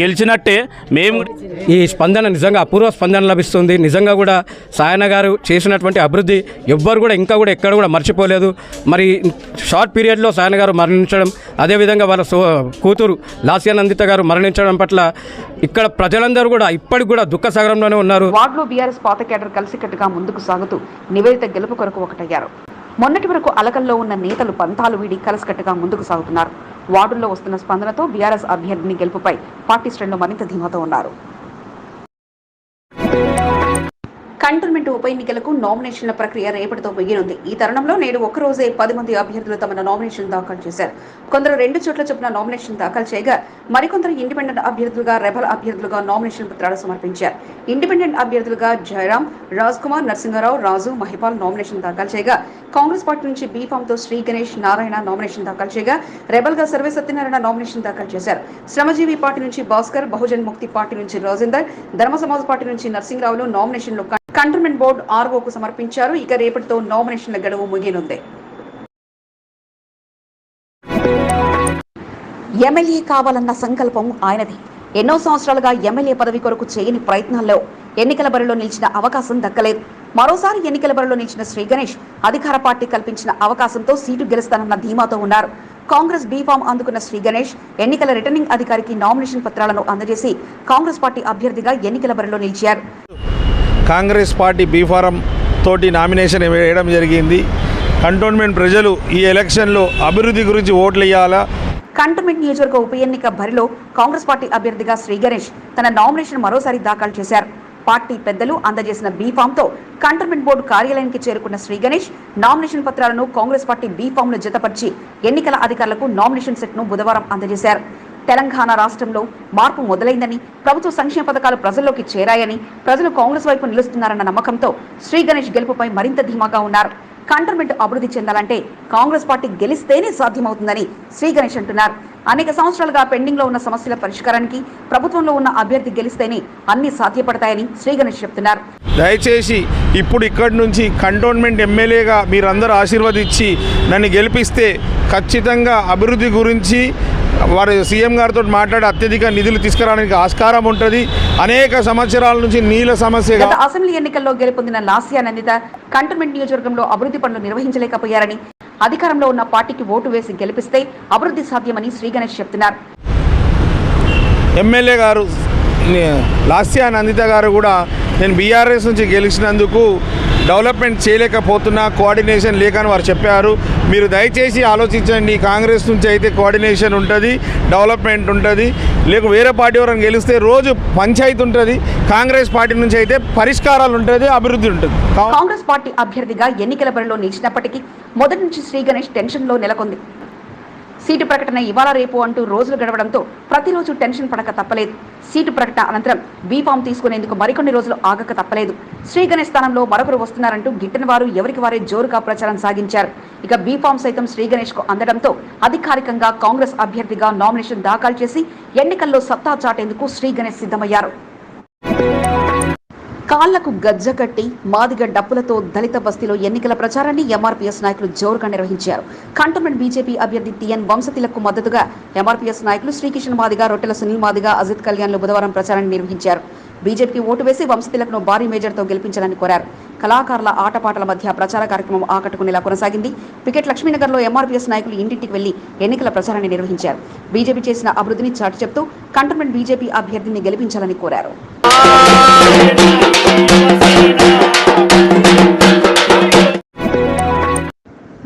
గెలిచినట్టే మేము ఈ స్పందన నిజంగా అపూర్వ స్పందన లభిస్తుంది. నిజంగా కూడా సాయన గారు చేసినటువంటి అభివృద్ధి ఎవ్వరు కూడా ఇంకా కూడా ఎక్కడ కూడా మర్చిపోలేదు. మరి షార్ట్ పీరియడ్లో సాయన గారు మరణించడం అదేవిధంగా వాళ్ళ సో కూతురు లాస్యానందిత గారు మరణించడం పట్ల ఇక్కడ ప్రజలందరూ కూడా ఇప్పటికి కూడా దుఃఖ సాగరంలోనే ఉన్నారు. వార్డులో బీఆర్ఎస్ పాత కేడర్ కలిసికట్టుగా ముందుకు సాగుతూ నివేదిత గెలుపు కొరకు ఒకటయ్యారు. మొన్నటి వరకు అలకల్లో ఉన్న నేతలు పంతాలు వీడి కలిసికట్టుగా ముందుకు సాగుతున్నారు. వార్డుల్లో వస్తున్న స్పందనతో బీఆర్ఎస్ అభ్యర్థిని గెలుపుపై పార్టీ శ్రేణులు మరింత ధీమాతో ఉన్నారు. కంటోన్మెంట్ ఉప ఎన్నికలకు నామినేషన్ల ప్రక్రియ రేపటితో ముగియనుంది. ఈ తరుణంలో నేడు ఒక్కరోజే పది మంది అభ్యర్థులు తమ నామినేషన్ దాఖలు చేశారు. కొందరు రెండు చోట్ల చొప్పున నామినేషన్ దాఖలు చేయగా మరికొందరు ఇండిపెండెంట్ అభ్యర్థులుగా రెబల్ అభ్యర్థులుగా నామినేషన్ పత్రాలు సమర్పించారు. ఇండిపెండెంట్ అభ్యర్థులుగా జయరాం రాజ్ కుమార్ నరసింహారావు రాజు మహిపాల్ నామినేషన్ దాఖలు చేయగా కాంగ్రెస్ పార్టీ నుంచి బీఫామ్తో శ్రీ గణేష్ నారాయణ నామినేషన్ దాఖలు చేయగా రెబల్గా సర్వే సత్యనారాయణ నామినేషన్ దాఖలు చేశారు. శ్రమజీవి పార్టీ నుంచి భాస్కర్ బహుజన్ ముక్తి పార్టీ నుంచి రాజేందర్ ధర్మ సమాజ్ పార్టీ నుంచి నరసింహరావులు నామినేషన్లు కంటోన్మెంట్ బోర్డు ఆర్ఓకు సమర్పించారు. ఇక రేపటితో నామినేషన్ల గడువు ముగియనుంది. ఎమ్మెల్యే కావాలన్న సంకల్పం ఆయనది. ఎన్నో సంవత్సరాలుగా ఎమ్మెల్యే పదవి కొరకు చేయని ప్రయత్నాల్లో ఎన్నికల బరిలో నిలిచిన అవకాశం దక్కలేదు. మరోసారి ఎన్నికల బరిలో నిలిచిన శ్రీ గణేష్ అధికార పార్టీ కల్పించిన అవకాశంతో సీటు గెలుస్తానన్న ధీమాతో ఉన్నారు. కాంగ్రెస్ బీఫామ్ అందుకున్న శ్రీ గణేష్ ఎన్నికల రిటర్నింగ్ అధికారికి నామినేషన్ పత్రాలను అందజేసి కాంగ్రెస్ పార్టీ అభ్యర్థిగా ఎన్నికల బరిలో నిలిచారు. కాంగ్రెస్ పార్టీ బీఫారం తోటి నామినేషన్ వేయడం జరిగింది. కంటోన్మెంట్ ప్రజలు ఈ ఎలక్షన్లో అభివృద్ధి గురించి ఓట్లు వేయాలా? కంటోన్మెంట్ నియోజకవర్గ ఉప ఎన్నిక బరిలో కాంగ్రెస్ పార్టీ అభ్యర్థిగా శ్రీ గణేష్ తన నామినేషన్ మరోసారి దాఖలు చేశారు. పార్టీ పెద్దలు అందజేసిన బీఫామ్తో కంటోన్మెంట్ బోర్డు కార్యాలయానికి చేరుకున్న శ్రీ గణేష్ నామినేషన్ పత్రాలను కాంగ్రెస్ పార్టీ బీఫామ్ను జతపరిచి ఎన్నికల అధికారులకు నామినేషన్ సెట్ను బుధవారం అందజేశారు. తెలంగాణ రాష్ట్రంలో మార్పు మొదలైందని ప్రభుత్వ సంక్షేమ పథకాలు ప్రజల్లోకి చేరాయని ప్రజలు కాంగ్రెస్ వైపు నిలుస్తున్నారన్న నమ్మకంతో శ్రీ గణేష్ గెలుపుపై మరింత ధీమాగా ఉన్నారు. కంటర్మెంట్ అభివృద్ధి చెందాలంటే కాంగ్రెస్ పార్టీ గెలిస్తేనే సాధ్యమవుతుందని శ్రీ గణేష్ అంటున్నారు. అనేక సంవత్సరాలుగా పెండింగ్లో ఉన్న సమస్యల పరిష్కారానికి ప్రభుత్వంలో ఉన్న అభ్యర్థి గెలిస్తేనే అన్ని సాధ్యపడతాయని శ్రీ గణేష్ చెప్తున్నారు. దయచేసి ఇప్పుడు ఇక్కడి నుంచి కంటోన్మెంట్ ఎమ్మెల్యేగా మీరందరూ ఆశీర్వదించి నన్ను గెలిపిస్తే ఖచ్చితంగా అభివృద్ధి గురించి వారి సీఎం గారితో మాట్లాడి అత్యధిక నిధులు తీసుకురావడానికి ఆస్కారం ఉంటుంది. అనేక సంవత్సరాల నుంచి నీళ్ళ సమస్య గత అసెంబ్లీ ఎన్నికల్లో గెలుపొందిన లాస్యా నందిత కంటోన్మెంట్ నియోజకవర్గంలో అభివృద్ధి పనులు నిర్వహించలేకపోయారని అధికారంలో ఉన్న పార్టీకి ఓటు వేసి గెలిపిస్తే అభివృద్ధి సాధ్యమని శ్రీ గణేష్ చెప్తున్నారు. ఎమ్మెల్యే గారు లాస్యా నందిత గారు కూడా నేను బీఆర్ఎస్ నుంచి గెలిచినందుకు డెవలప్మెంట్ చేయలేకపోతున్నా కోఆర్డినేషన్ లేకని వారు చెప్పారు. మీరు దయచేసి ఆలోచించండి కాంగ్రెస్ నుంచి అయితే కోఆర్డినేషన్ ఉంటుంది డెవలప్మెంట్ ఉంటుంది లేక వేరే పార్టీ ఎవరైనా గెలిస్తే రోజు పంచాయతీ ఉంటుంది కాంగ్రెస్ పార్టీ నుంచి అయితే పరిష్కారాలు ఉంటుంది అభివృద్ధి ఉంటుంది. కాంగ్రెస్ పార్టీ అభ్యర్థిగా ఎన్నికల బరిలో నిలిచినప్పటికీ మొదటి నుంచి శ్రీ గణేష్ టెన్షన్లో నెలకొంది. సీటు ప్రకటన ఇవాళ రేపు అంటూ రోజులు గడవడంతో ప్రతిరోజు టెన్షన్ పడక తప్పలేదు. సీటు ప్రకటన అనంతరం బీఫామ్ తీసుకునేందుకు మరికొన్ని రోజులు ఆగక తప్పలేదు. శ్రీగణేష్ స్థానంలో మరొకరు వస్తున్నారంటూ గిట్టిన వారు ఎవరికి వారే జోరుగా ప్రచారం సాగించారు. ఇక బీఫామ్ సైతం శ్రీగణేష్కు అందడంతో అధికారికంగా కాంగ్రెస్ అభ్యర్థిగా నామినేషన్ దాఖలు చేసి ఎన్నికల్లో సత్తా చాటేందుకు శ్రీగణేష్ సిద్ధమయ్యారు. కాళ్ళకు గజ్జ కట్టి మాదిగ డప్పులతో దళిత బస్తీలో ఎన్నికల ప్రచారాన్ని ఎంఆర్పీఎస్ నాయకులు జోరుగా నిర్వహించారు. కంటోన్మెంట్ బీజేపీ అభ్యర్థి టిఎన్ వంశతిలకు మద్దతుగా ఎంఆర్పీఎస్ నాయకులు శ్రీకిషన్ మాదిగ రొట్టెల సునీల్ మాదిగ అజిత్ కళ్యాణ్లు బుధవారం ప్రచారాన్ని నిర్వహించారు. బీజేపీకి ఓటు వేసి వంశతిలకును భారీ మేజర్తో గెలిపించాలని కోరారు. కళాకారుల ఆటపాటల మధ్య ప్రచార కార్యక్రమం ఆకట్టుకునేలా కొనసాగింది. పికెట్ లక్ష్మీనగర్లో ఎంఆర్పీఎస్ నాయకులు ఇంటింటికి వెళ్ళి ఎన్నికల ప్రచారాన్ని నిర్వహించారు. బీజేపీ చేసిన అభివృద్ధిని చాటి చెప్తూ కంటోన్మెంట్ బీజేపీ అభ్యర్థిని గెలిపించాలని కోరారు.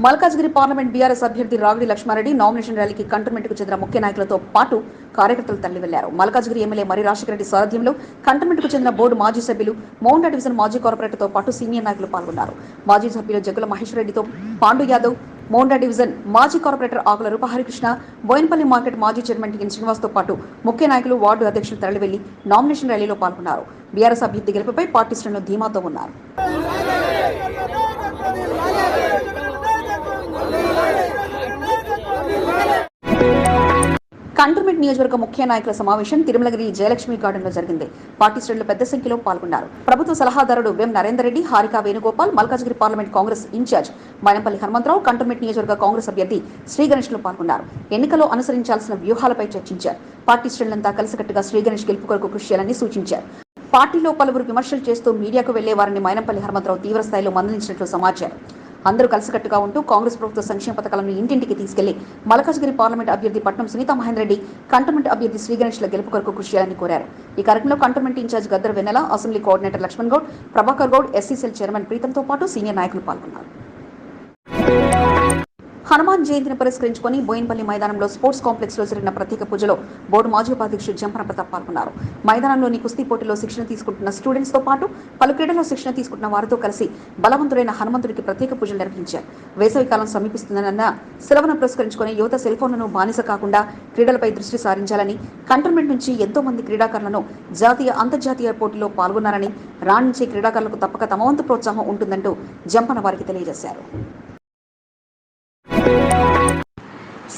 మల్కాజ్గిరి పార్లమెంట్ బీఆర్ఎస్ అభ్యర్థి రాగిడి లక్ష్మారెడ్డి నామినేషన్ ర్యాలీకి కంటోన్మెంట్కు చెందిన ముఖ్య నాయకులతో పాటు కార్యకర్తలు తరలి వెళ్ళారు మల్కాజ్గిరి ఎమ్మెల్యే మరి రాజశేఖర రెడ్డి సారథ్యంలో కంటోన్మెంట్కు చెందిన బోర్డు మాజీ సభ్యులు మౌండా డివిజన్ మాజీ కార్పొరేటర్తో పాటు సీనియర్ నాయకులు పాల్గొన్నారు. మాజీ సభ్యులు జగ్గుల మహేశ్వర రెడ్డితో పాండు యాదవ్ మౌండా డివిజన్ మాజీ కార్పొరేటర్ ఆకుల రూపహరికృష్ణ బోయినపల్లి మార్కెట్ మాజీ చైర్మన్ టిఎన్ శ్రీనివాస్తో పాటు ముఖ్య నాయకులు వార్డు అధ్యక్షులు తరలివెళ్ళి నామినేషన్ ర్యాలీలో పాల్గొన్నారు. బీఆర్ఎస్ అభ్యర్థి గెలుపుపై పార్టీ శ్రేణులు ధీమాతో ఉన్నారు. కంటోన్మెంట్ నియోజకవర్గ ముఖ్య నాయకుల సమావేశం తిరుమలగిరి జయలక్ష్మి గార్డెన్లో జరిగింది. పార్టీ శ్రేణులు పెద్ద సంఖ్యలో పాల్గొన్నారు. ప్రభుత్వ సలహాదారుడు Vem Narender Reddy Harika Venugopal Malkajgiri parliament Congress in charge Mynampally Hanumantharao cantonment నియోజకవర్గ కాంగ్రెస్ అభ్యర్థి శ్రీగణేష్లో పాల్గొన్నారు. ఎన్నికల్లో అనుసరించాల్సిన వ్యూహాలపై చర్చించారు. పార్టీ శ్రేణులంతా కలిసికట్టుగా శ్రీగణేష్ గెలుపు కొరకు కృషి చేయాలని సూచించారు. పార్టీలో పలువురు విమర్శలు చేస్తూ మీడియాకు వెళ్ళే వారిని మైనంపల్లి హనుమంతరావు తీవ్ర స్థాయిలో మందలించినట్లు సమాచారం. అందరూ కలిసికట్టుగా ఉంటూ కాంగ్రెస్ ప్రభుత్వ సంక్షేమ పథకాలను ఇంటింటికి తీసుకెళ్ళి మలకాజ్గిరి పార్లమెంట్ అభ్యర్థి పట్నం సునీతా మహేందర్ రెడ్డి కంటోన్మెంట్ అభ్యర్థి శ్రీగణేష్ల గెలుపు కొరకు కృషి చేయాలని కోరారు. ఈ కార్యక్రమంలో cantonment in charge Gaddar Vennela assembly coordinator Laxman Goud Prabhakar Goud SCCL chairman ప్రీతంతో పాటు సీనియర్ నాయకులు పాల్గొన్నారు. హనుమాన్ జయంతిని పురస్కరించుకొని బోయిన్పల్లి మైదానంలో స్పోర్ట్స్ కాంప్లెక్స్లో జరిగిన ప్రత్యేక పూజలో బోర్డు మాజీ ఉపాధ్యక్షుడు జంపన ప్రతాప్ పాల్గొన్నారు. మైదానంలోని కుస్తీ పోటీలో శిక్షణ తీసుకుంటున్న స్టూడెంట్స్తో పాటు పలు క్రీడల్లో శిక్షణ తీసుకుంటున్న వారితో కలిసి బలవంతుడైన హనుమంతుడికి ప్రత్యేక పూజలు నిర్వహించారు. వేసవికాలం సమీపిస్తుందన్న సెలవును పురస్కరించుకుని యువత సెల్ ఫోన్లను బానిస కాకుండా క్రీడలపై దృష్టి సారించాలని కంటోన్మెంట్ నుంచి ఎంతో మంది క్రీడాకారులను జాతీయ అంతర్జాతీయ పోటీలో పాల్గొన్నారని రాణించే క్రీడాకారులకు తప్పక తమ వంతు ప్రోత్సాహం ఉంటుందంటూ జంపన వారికి తెలియజేశారు.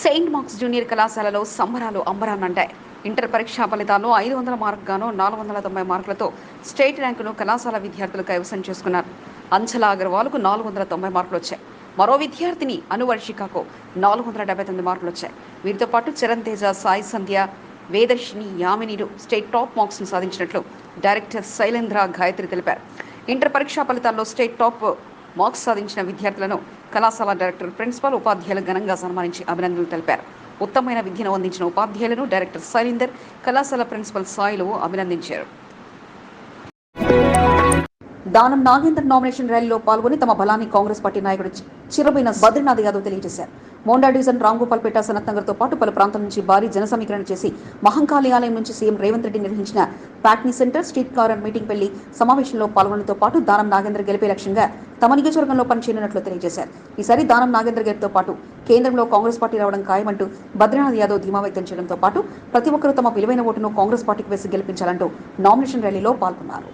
సెయింట్ మార్క్స్ జూనియర్ కళాశాలలో సంబరాలు అంబరాన్నంటాయి. ఇంటర్ పరీక్షా ఫలితాల్లో ఐదు వందల మార్కుగానో నాలుగు వందల తొంభై మార్కులతో స్టేట్ ర్యాంకును కళాశాల విద్యార్థులు కైవసం చేసుకున్నారు. అంచలా అగర్వాల్కు నాలుగు వందల తొంభై మార్కులు వచ్చాయి మరో విద్యార్థిని అనువర్షికకు నాలుగు వందల డెబ్బై తొమ్మిది మార్కులు వచ్చాయి వీరితో పాటు చరణ్ తేజ సాయి సంధ్య వేదర్శిని యామినిలు స్టేట్ టాప్ మార్క్స్ను సాధించినట్లు డైరెక్టర్ శైలేంద్ర గాయత్రి తెలిపారు. ఇంటర్ పరీక్షా ఫలితాల్లో స్టేట్ టాప్ మార్క్స్ సాధించిన విద్యార్థులను కళాశాల డైరెక్టర్ ప్రిన్సిపల్ ఉపాధ్యాయులు ఘనంగా సన్మానించి అభినందనలు తెలిపారు. ఉత్తమమైన విద్యను అందించిన ఉపాధ్యాయులను డైరెక్టర్ శైలీందర్ కళాశాల ప్రిన్సిపల్ సాయిలు అభినందించారు. దానం నాగేంద్ర నామినేషన్ ర్యాలీలో పాల్గొని తమ బలాన్ని కాంగ్రెస్ పార్టీ నాయకుడు చిరబైన చిరబోయిన బద్రీనాథ్ యాదవ్ తెలియజేశారు. మోండా డివిజన్ రాంగోపాల్పేట పేట సనత్నగర్తో పాటు పలు ప్రాంతాల నుంచి భారీ జన సమీకరణ చేసి మహంకాళి ఆలయం నుంచి సీఎం రేవంత్ రెడ్డి నిర్వహించిన Patny centre street corner meeting వెళ్ళి సమావేశంలో పాల్గొనడంతో పాటు దానం నాగేందర్ గెలిపే లక్ష్యంగా తమ నియోజకవర్గంలో పనిచేయనున్నట్లు తెలియజేశారు. ఈసారి దానం నాగేంద్ర గెలుపుతో పాటు కేంద్రంలో కాంగ్రెస్ పార్టీ రావడం ఖాయమంటూ బద్రీనాథ్ యాదవ్ ధీమా వ్యక్తం చేయడంతో పాటు ప్రతి ఒక్కరూ తమ విలువైన ఓటును కాంగ్రెస్ పార్టీకి వేసి గెలిపించాలంటూ నామినేషన్ ర్యాలీలో పాల్గొన్నారు.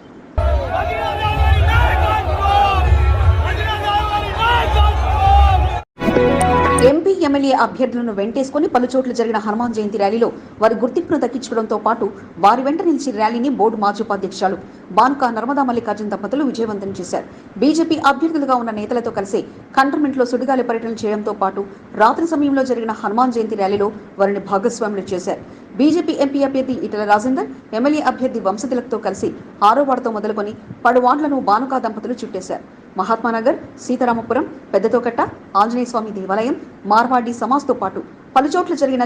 ఎమ్మెల్యే అభ్యర్థులను వెంటేసుకుని పలు చోట్ల జరిగిన హనుమాన్ జయంతి ర్యాలీలో వారి గుర్తింపును దక్కించుకోవడంతో పాటు వారి వెంట నిలిచి ర్యాలీని బోర్డు మాజీ ఉపాధ్యక్షులు బానుక నర్మదా మల్లికార్జున దంపతులు విజయవంతం చేశారు. బీజేపీ అభ్యర్థులుగా ఉన్న నేతలతో కలిసి కంటర్మెంట్లో సుడిగాలి పర్యటన చేయడంతో పాటు రాత్రి సమయంలో జరిగిన హనుమాన్ జయంతి ర్యాలీలో వారిని భాగస్వాములు చేశారు. బీజేపీ ఎంపీ అభ్యర్థి ఇటల రాజేందర్ ఎమ్మెల్యే అభ్యర్థి వంశతిలక్తో కలిసి ఆరోవాడతో మొదలుకొని పడు వార్డులను బానుకా దంపతులు చుట్టేశారు. మహాత్మానగర్ సీతారామపురం పెద్దతోకట్ట ఆంజనేయ స్వామి దేవాలయం మార్వాడి సమాజ్తో పాటు పలు చోట్ల జరిగిన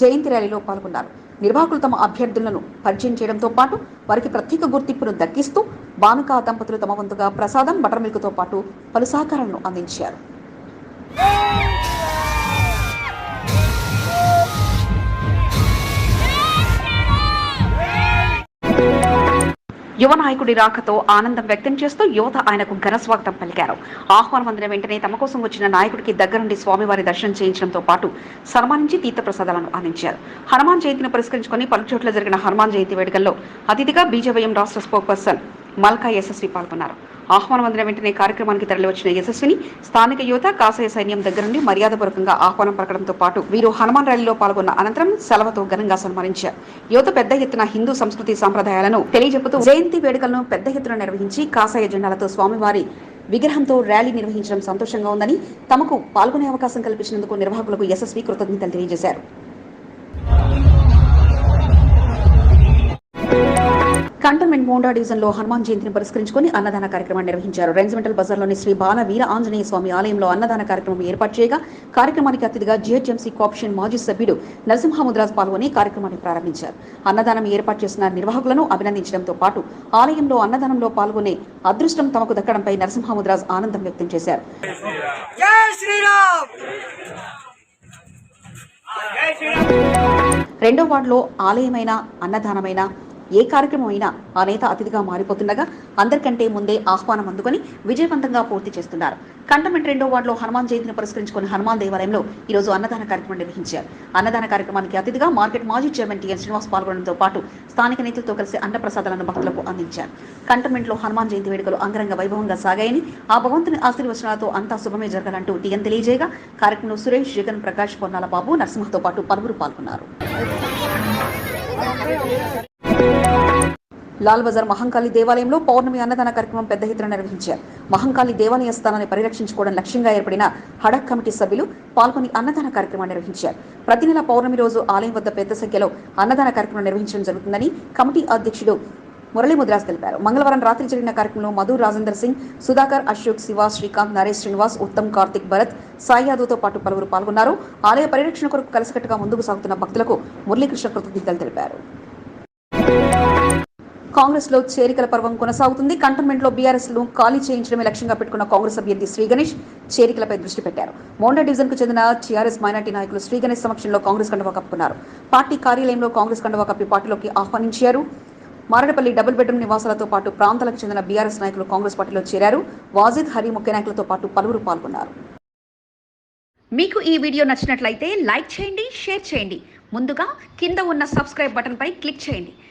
జయంతి ర్యాలీలో పాల్గొన్నారు. నిర్వాహకులు తమ అభ్యర్థులను పరిచయం చేయడంతో పాటు వారికి ప్రత్యేక గుర్తింపును దక్కిస్తూ బానుకా దంపతులు తమ వంతుగా ప్రసాదం బటర్ మిల్క్తో పాటు పలు సహకారాలను అందించారు. యువ నాయకుడి రాకతో ఆనందం వ్యక్తం చేస్తూ యువత ఆయనకు ఘన స్వాగతం పలికారు. ఆహ్వానం అందిన వెంటనే తమ కోసం వచ్చిన నాయకుడికి దగ్గరుండి స్వామివారి దర్శనం చేయించడంతో పాటు సన్మానించి తీర్థప్రసాదాలను అందించారు. హనుమాన్ జయంతిని పురస్కరించుకొని పలు చోట్ల జరిగిన హనుమాన్ జయంతి వేడుకల్లో అతిథిగా బీజేవైఎం రాష్ట్ర స్పోక్ పర్సన్ మల్కా యశస్వి పాల్గొన్నారు. ఆహ్వానం అందిన వెంటనే కార్యక్రమానికి తరలివచ్చిన యశస్విని స్థానిక యువత కాసయ సైన్యం దగ్గర నుండి మర్యాదపూర్వకంగా ఆహ్వానం పలకడంతో పాటు వీరు హనుమాన్ ర్యాలీలో పాల్గొన్న అనంతరం సెలవుతో ఘనంగా సన్మానించారు. యువత పెద్ద ఎత్తున హిందూ సంస్కృతి సాంప్రదాయాలను తెలియజెప్పుతూ జయంతి వేడుకలను పెద్ద ఎత్తున నిర్వహించి కాసాయ జెండాలతో స్వామివారి విగ్రహంతో ర్యాలీ నిర్వహించడం సంతోషంగా ఉందని తమకు పాల్గొనే అవకాశం కల్పించినందుకు నిర్వాహకులకు యశస్వి కృతజ్ఞతలు తెలియజేశారు. కంటోన్మెంట్ మోండా డివిజన్లో హనుమాన్ జయంతిని పురస్కరించుకొని అన్నదాన కార్యక్రమాన్ని నిర్వహించారు. రెన్సిమెంటల్ బజార్లోని శ్రీ బాల వీర ఆంజనేయ స్వామి ఆలయంలో అన్నదాన కార్యక్రమం ఏర్పాటు చేయగా కార్యక్రమానికి అతిథిగా జిహెచ్ఎంసీ కోఆప్షన్ మాజీ సభ్యుడు నరసింహముద్రాజ్ పాల్గొని కార్యక్రమాన్ని ప్రారంభించారు. అన్నదానం ఏర్పాటు చేసిన నిర్వాహకులను అభినందించడంతో పాటు ఆలయంలో అన్నదానంలో పాల్గొనే అదృష్టం తమకు దక్కడంపై నరసింహముద్రాజ్ ఆనందం వ్యక్తం చేశారు. రెండో వార్డులో ఆలయమైన అన్నదానమైన ఏ కార్యక్రమం అయినా ఆ నేత అతిథిగా మారిపోతుండగా అందరికంటే ముందే ఆహ్వానం అందుకొని విజయవంతంగా పూర్తి చేస్తున్నారు. కంటమెంట్ రెండో వార్డులో హనుమాన్ జయంతిని పురస్కరించుకుని హనుమాన్ దేవాలయంలో ఈరోజు అన్నదాన కార్యక్రమం నిర్వహించారు. అన్నదాన కార్యక్రమానికి అతిథిగా మార్కెట్ మాజీ చైర్మన్ టిఎన్ శ్రీనివాస్ పాల్గొనడంతో పాటు స్థానిక నేతలతో కలిసి అన్నప్రసాదాలను భక్తులకు అందించారు. కంటమెంట్లో హనుమాన్ జయంతి వేడుకలు అంగరంగ వైభవంగా సాగాయని ఆ భగవంతుని ఆశీర్వచనాలతో అంతా శుభమే జరగాలంటూ టిఎన్ తెలియజేయగా కార్యక్రమంలో సురేష్ జగన్ ప్రకాష్ పొన్నాల బాబు నరసింహతో పాటు పలువురు పాల్గొన్నారు. లాల్ బజార్ మహంకాళి దేవాలయంలో పౌర్ణమి అన్నదాన కార్యక్రమం పెద్ద ఎత్తున నిర్వహించారు. మహంకాళి దేవాలయ స్థానాన్ని పరిరక్షించుకోవడం లక్ష్యంగా ఏర్పడిన హడక్ కమిటీ సభ్యులు పాల్గొని అన్నదాన కార్యక్రమాన్ని నిర్వహించారు. ప్రతి నెల పౌర్ణమి రోజు ఆలయం వద్ద పెద్ద సంఖ్యలో అన్నదాన కార్యక్రమం నిర్వహించడం జరుగుతుందని కమిటీ అధ్యక్షుడు మురళీ ముద్రాస్ తెలిపారు. మంగళవారం రాత్రి జరిగిన కార్యక్రమంలో మధు రాజేందర్ సింగ్ సుధాకర్ అశోక్ శివ శ్రీకాంత్ నరేష్ శ్రీనివాస్ ఉత్తమ్ కార్తిక్ భరత్ సాయి యాదవ్తో పాటు పలువురు పాల్గొన్నారు. ఆలయ పరిరక్షణ కొరకు కలిసికట్టుగా ముందుకు సాగుతున్న భక్తులకు మురళీకృష్ణ కృతజ్ఞతలు తెలిపారు. కాంగ్రెస్లో చేరికల పర్వం కొనసాగుతుంది. కంటోన్మెంట్లో బీఆర్ఎస్ను ఖాళీ చేయించడమే లక్ష్యంగా పెట్టుకున్న కాంగ్రెస్ అభ్యర్థి శ్రీ గణేష్ చేరికలపై దృష్టి పెట్టారు. మోండా డివిజన్కు చెందిన టీఆర్ఎస్ మైనార్టీ నాయకులు శ్రీ గణేష్ సమక్షంలో కాంగ్రెస్ కండువా కప్పుకున్నారు. పార్టీ కార్యాలయంలో కాంగ్రెస్ కండువా కప్పి పార్టీలోకి ఆహ్వానించారు. మారడపల్లి డబుల్ బెడ్రూమ్ నివాసాలతో పాటు ప్రాంతాలకు చెందిన బీఆర్ఎస్ నాయకులు కాంగ్రెస్ పార్టీలో చేరారు. వాజిద్ హరి ముఖ్య నాయకులతో పాటు పలువురు పాల్గొన్నారు. మీకు ఈ వీడియో నచ్చినట్లయితే లైక్ చేయండి షేర్ చేయండి. ముందుగా కింద ఉన్న సబ్స్క్రైబ్ బటన్పై క్లిక్ చేయండి.